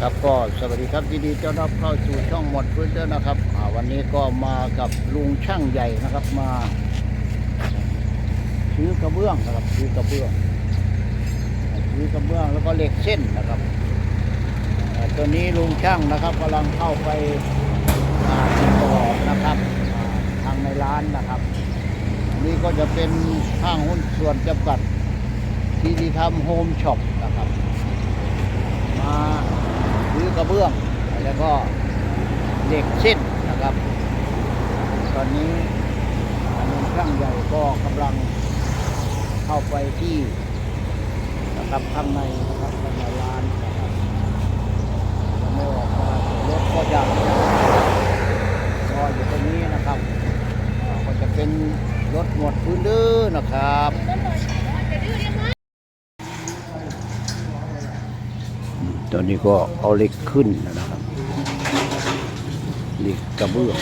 ครับก็สวัสดีครับยินดีต้อนรับเข้าสู่ช่องหมดพื้นเด้อนะครับวันนี้ก็มากับลุงช่างใหญ่นะครับมาซื้อกระเบื้องนะครับซื้อกระเบื้องซื้อกระเบื้องแล้วก็เหล็กเส้นนะครับตัวนี้ลุงช่างนะครับกำลังเข้าไปติดต่อนะครับทางในร้านนะครับนนี้ก็จะเป็นห้างหุ้นส่วนจำกัดทีดีทำโฮมช็อปนะครับมา ซื้อกระเบื้อง แล้วก็เด็กเส้นนะครับ ตอนนี้ลุงช่างใหญ่ก็กำลังเข้าไปที่นะครับข้างในนะครับข้างในร้านนะครับจะไม่ออกมารถก็จะรออยู่ตรงนี้นะครับก็จะเป็นรถหมวดพื้นเด้อนะครับ ตอนนี้ก็เอาเหล็กขึ้นนะครับเหล็กกระเบื้อง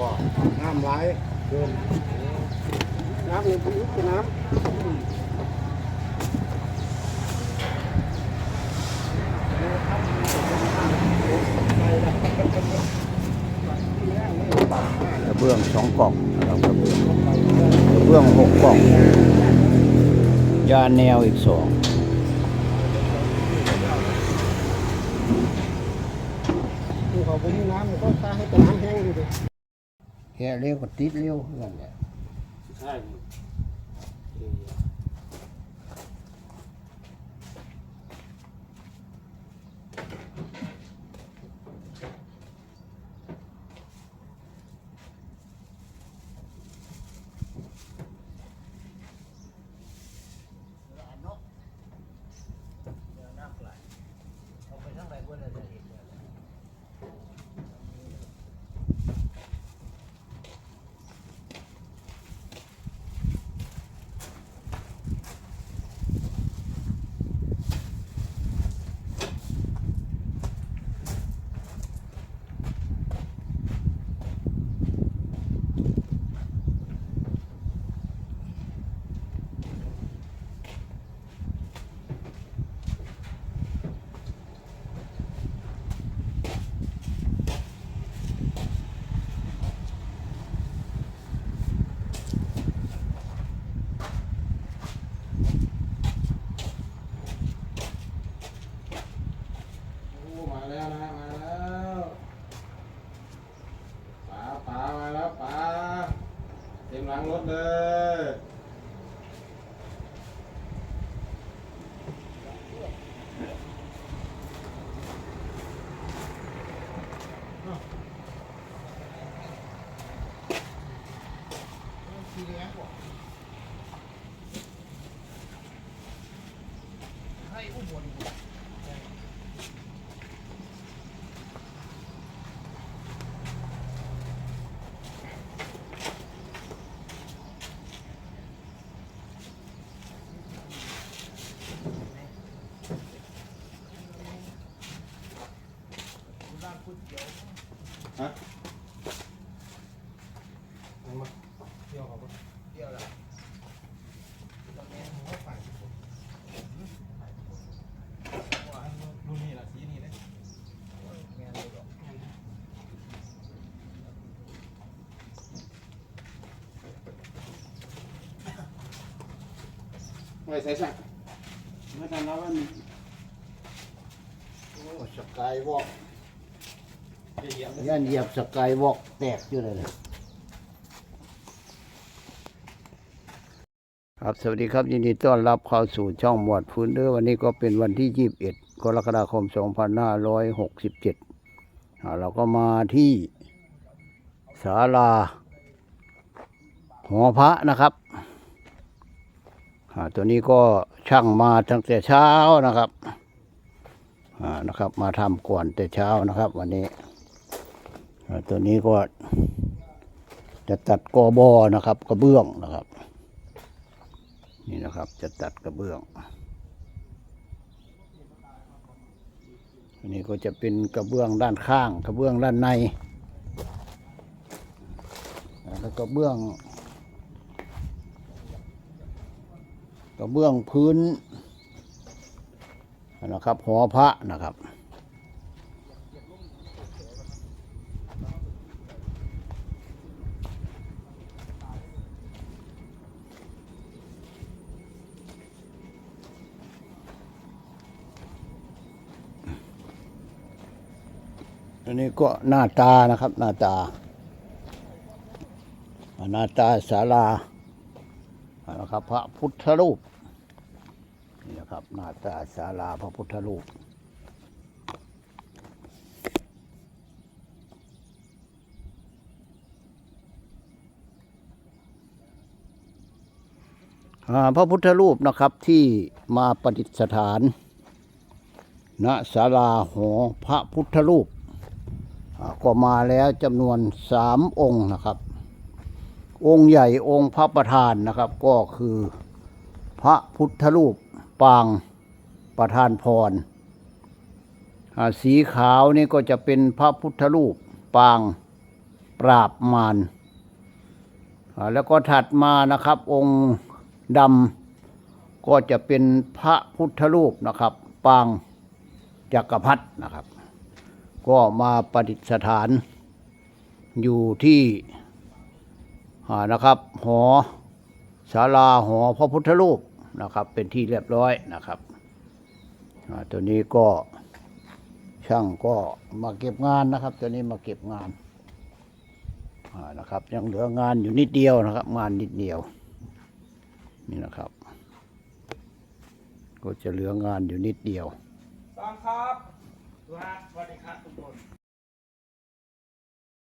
ว่าน้ำไหลเกินน้ำเงินพายุคือน้ำกระเบื้องสองกล่องนะครับกระเบื้องกระเบื้องหกกล่อง ยาแนวอีกสองภูเขาผมมีน้ำมันก็ตาให้แต่น้ำแห้งดูดิ แห่เร็วก็ติดเร็วนั่นแหละ ใช่ โอ้มาแล้วนะมาแล้วป๋าป๋ามาแล้วป๋า เต็มหลังรถเลย ฮะมาเที่ยวเขาปะเที่ยวละตอนนี้ผมก็ฝ่ายผมว่ารุ่นนี้ละสีนี้เลยงานเลยหรอไว้ใช่สักไม่ทันแล้ววันมีโอ้สกายวอล์ก ยียบยันเหยียบสกายวอล์กแตกอยู่เลย ครับสวัสดีครับ ยินดีต้อนรับเข้าสู่ช่องหมวดฟื้นเด้อวันนี้ก็เป็นวันที่ 21 กรกฎาคม 2567อ่าเราก็มาที่ศาลาหอพระนะครับอ่าตัวนี้ก็ช่างมาตั้งแต่เช้านะครับอ่านะครับ มาทำก่อนแต่เช้านะครับ วันนี้ ตัวนี้ก็จะตัดกอบอนะครับ กระเบื้องนะครับ นี่นะครับ จะตัดกระเบื้องอันนี้ก็จะเป็นกระเบื้องด้านข้าง กระเบื้องด้านใน แล้วก็เบื้อง กระเบื้องพื้นนะครับหอพระนะครับ อันนี้ก็หน้าตานะครับ หน้าตา หน้าตาศาลานะครับ พระพุทธรูปนี่นะครับ หน้าตาศาลาพระพุทธรูปพระพุทธรูปนะครับที่มาประดิษฐานณศาลาหอพระพุทธรูป ก็มาแล้วจำนวนสามองค์นะครับ องค์ใหญ่องค์พระประธานนะครับ ก็คือพระพุทธรูปปางประธานพร สีขาวนี่ก็จะเป็นพระพุทธรูปปางปราบมารแล้วก็ถัดมานะครับ องค์ดำก็จะเป็นพระพุทธรูปนะครับ ปางจักรพรรดินะครับ ก็มาประดิษฐาน อยู่ที่นะครับ หอศาลาหอพระพุทธรูปนะครับ เป็นที่เรียบร้อยนะครับตัวนี้ก็ช่างก็มาเก็บงานนะครับ ตัวนี้มาเก็บงานนะครับ ยังเหลืองานอยู่นิดเดียวนะครับ งานนิดเดียวนี่นะครับ ก็จะเหลืองานอยู่นิดเดียวตามครับ สวัสดีครับทุกคน